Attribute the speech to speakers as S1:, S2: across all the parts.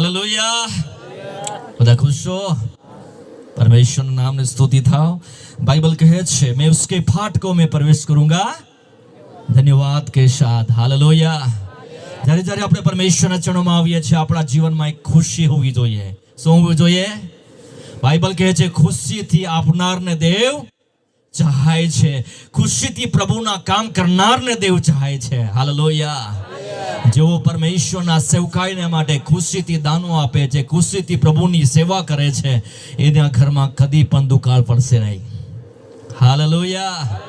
S1: Hallelujah બધા ખુશ છો? પરમેશ્વરના નામને સ્તુતિ થાવ. બાઇબલ કહે છે, મેં ઉસકે ફાટકો મેં પ્રવેશ કરુંગા. ધન્યવાદ કે સાથ. હાલેલુયા જ્યારે જ્યારે આપણે પરમેશ્વરના ચરણોમાં આવીએ છીએ, આપણા જીવનમાં એક ખુશી હોવી જોઈએ. શું હોવી જોઈએ? બાઇબલ કહે છે, ખુશીથી આપનારને દેવ ચાહે છે. ખુશીથી પ્રભુના કામ કરનારને દેવ ચાહે છે. હાલેલુયા જેઓ પરમેશ્વરના સેવકાઈને માટે ખુશીથી દાનો આપે છે, ખુશીથી પ્રભુની સેવા કરે છે, એના ઘરમાં કદી પણ દુકાળ પડશે નહીં. હાલ હાલેલુયા.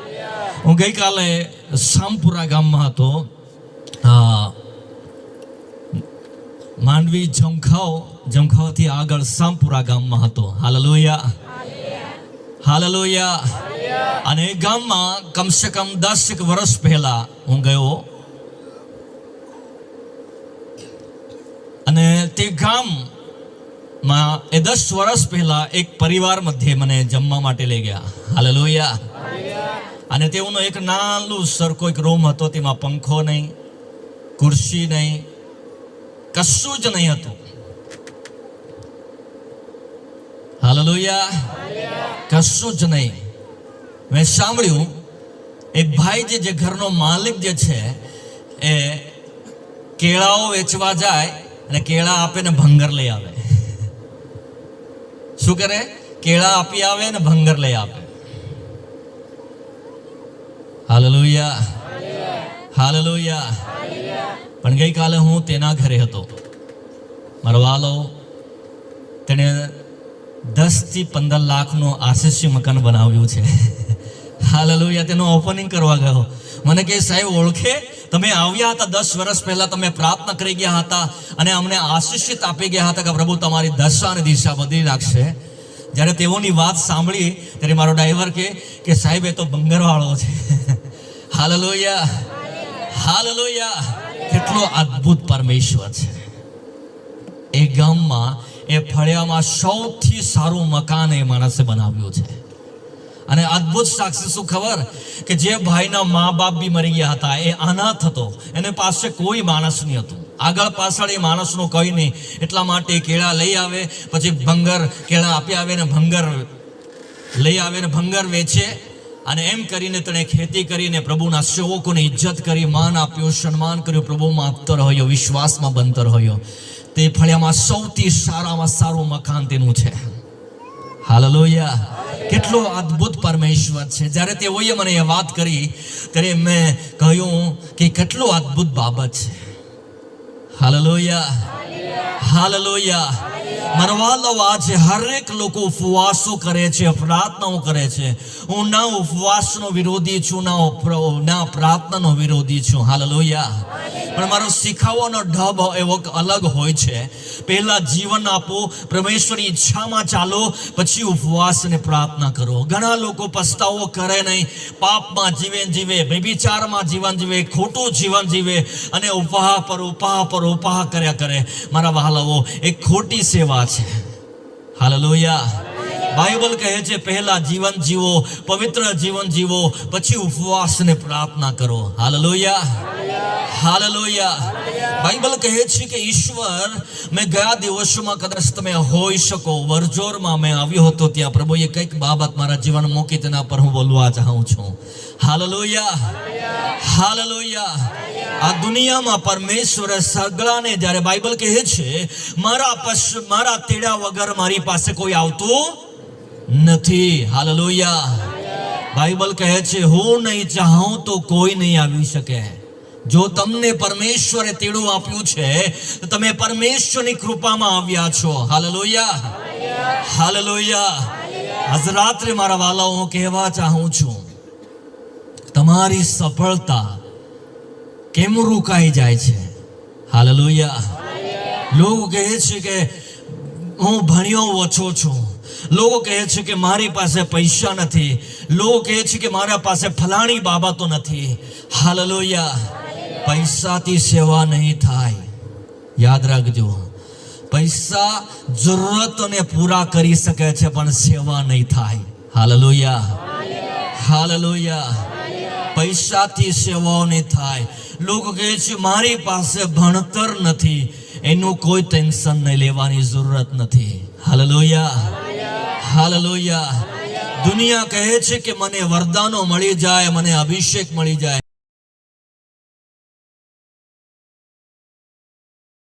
S1: હું ગઈકાલે સામપુરા ગામમાં હતો. માંડવી જમખાવ જમખાવથી આગળ સામપુરા ગામમાં હતો. હાલ લોહિયા હાલ હાલેલુયા. અને એ ગામમાં કમસે કમ દસ એક વર્ષ પહેલા હું ગયો અને તે ગામમાં એ દસ વર્ષ પહેલા એક પરિવાર મધ્યે મને જમવા માટે લઈ ગયા. હાલેલુયા. અને તેઓનો એક નાનું સરખો એક રૂમ હતો, તેમાં પંખો નહીં, ખુરશી નહીં, કશું જ નહીં હતું. હાલેલુયા. કશું જ નહીં. મેં સાંભળ્યું એ ભાઈ જે ઘરનો માલિક જે છે, એ કેળાઓ વેચવા જાય અને કેળા આપે ને ભંગર લઈ આવે. શું કરે? કેળા આપી આવે ને ભંગર લઈ આપે. હાલેલુયા. હાલેલુયા. પણ ગઈકાલે હું તેના ઘરે હતો. મારો વાલો તેણે દસથી પંદર લાખનું આરસીસી મકાન બનાવ્યું છે. હાલેલુયા. તેનું ઓપનિંગ કરવા ગયો. મને કે સાહેબ, ઓળખે તમે આવ્યા હતા દસ વર્ષ પહેલા તમે પ્રાર્થના કરી ગયા હતા અને અમને આશીષિત આપી ગયા હતા કે પ્રભુ તમારી દશા અને દિશા બદલી રાખશે. જ્યારે તેઓની વાત સાંભળી, ત્યારે મારો ડ્રાઈવર કે કે સાહેબ, એ તો બંગરવાળો છે. હાલેલુયા. હાલેલુયા. કેટલો અદ્ભુત પરમેશ્વર છે. એ ગામમાં, એ ફળિયામાં સૌથી સારું મકાન એ માણસે બનાવ્યું છે. અને અદ્ભુત સાક્ષી શું ખબર? કે જે ભાઈના મા બાપ બી મરી ગયા હતા, એ અનાથ હતો. એને પાસે કોઈ માણસ નહીં હતું. આગળ પાછળ એ માણસનું કંઈ નહીં. એટલા માટે કેળા લઈ આવે, પછી ભંગર કેળા આપી આવે ને ભંગર લઈ આવે ને ભંગર વેચે. અને એમ કરીને તેણે ખેતી કરીને પ્રભુના સેવકોને ઇજ્જત કરી, માન આપ્યું, સન્માન કર્યું, પ્રભુમાં આપતો રહ્યો, વિશ્વાસમાં બનતો રહ્યો. તે ફળિયામાં સૌથી સારામાં સારું મકાન તેનું છે. હાલેલુયા. કેટલો અદ્ભુત પરમેશ્વર છે. જ્યારે તેઓએ મને એ વાત કરી, ત્યારે મેં કહ્યું કે કેટલો અદ્ભુત બાબત છે. હાલેલુયા. હાલેલુયા. મરવાલો આજે હરેક લોકો ઉપવાસો કરે છે, પ્રાર્થનાઓ કરે છે. હું ના ઉપવાસનો વિરોધી છું, ના ના પ્રાર્થનાનો વિરોધી છું. હાલેલુયા. પણ મારો શીખવવાનો ઢબ એવો અલગ હોય છે. પહેલા જીવન આપો, પરમેશ્વરની ઈચ્છામાં ચાલો, પછી ઉપવાસને પ્રાર્થના કરો. ઘણા લોકો પસ્તાવો કરે નહીં. પાપમાં જીવન જીવે, વ્યભિચારમાં જીવન જીવે, ખોટું જીવન જીવે અને ઉપાહ પર ઉપાહ પર ઉપાહ કર્યા કરે. મારા વહાલાઓ, એક ખોટી સેવા છે. હાલેલુયા. બાઇબલ કહે છે, પહેલા જીવન જીવો, પવિત્ર જીવન જીવો, પછી ઉપવાસને પ્રાર્થના કરો. હાલેલુયા. હાલેલુયા. બાઇબલ કહે છે કે, ઈશ્વર, મેં ગયા દિવસોમાં કદાચ તમે હોઈ શકો. વરજોરમાં મેં આવ્યો હતો ત્યાં. પ્રભુએ કંઈક બાબત મારા જીવન મૂકી તેના પર હું બોલવા ચાહું છું. હાલેલુયા. હાલેલુયા. આ દુનિયામાં પરમેશ્વરે સગળાને જ્યારે બાઇબલ કહે છે, મારા પશ, મારા તેડા વગર મારી પાસે કોઈ આવતું નથી. હાલેલુયા. બાઇબલ કહે છે, હું નહીં ચાહું તો કોઈ નહીં આવી શકે. જો તમને પરમેશ્વરે તેડું આપ્યું છે, તો તમે પરમેશ્વરની કૃપામાં આવ્યા છો. હાલેલુયા. હાલેલુયા. આજ રાત્રે મારા વાલાઓ, હું કહેવા ચાહું છું, તમારી સફળતા કેમ રોકાઈ જાય છે? હાલેલુયા. લોકો કહે છે કે, હું ભણ્યો ઓછો છું. લોકો કહે છે કે, મારી પાસે પૈસા નથી. લોકો કહે છે કે, મારા પાસે ફલાણી બાબતો નથી. હાલેલુયા. પૈસાથી સેવા નહીં થાય. યાદ રાખજો. પૈસા જરૂરતોને પૂરા કરી શકે છે, પણ સેવા નહીં થાય. હાલેલુયા. હાલેલુયા. પૈસાથી સેવાઓ નહીં થાય. લોકો કહે છે, મારી પાસે ભણતર નથી. એનું કોઈ ટેન્શન નહીં લેવાની જરૂરત નથી. હાલેલુયા. હાલેલુયા. દુનિયા કહે છે કે, મને વરદાનો મળી જાય, મને અભિષેક મળી જાય.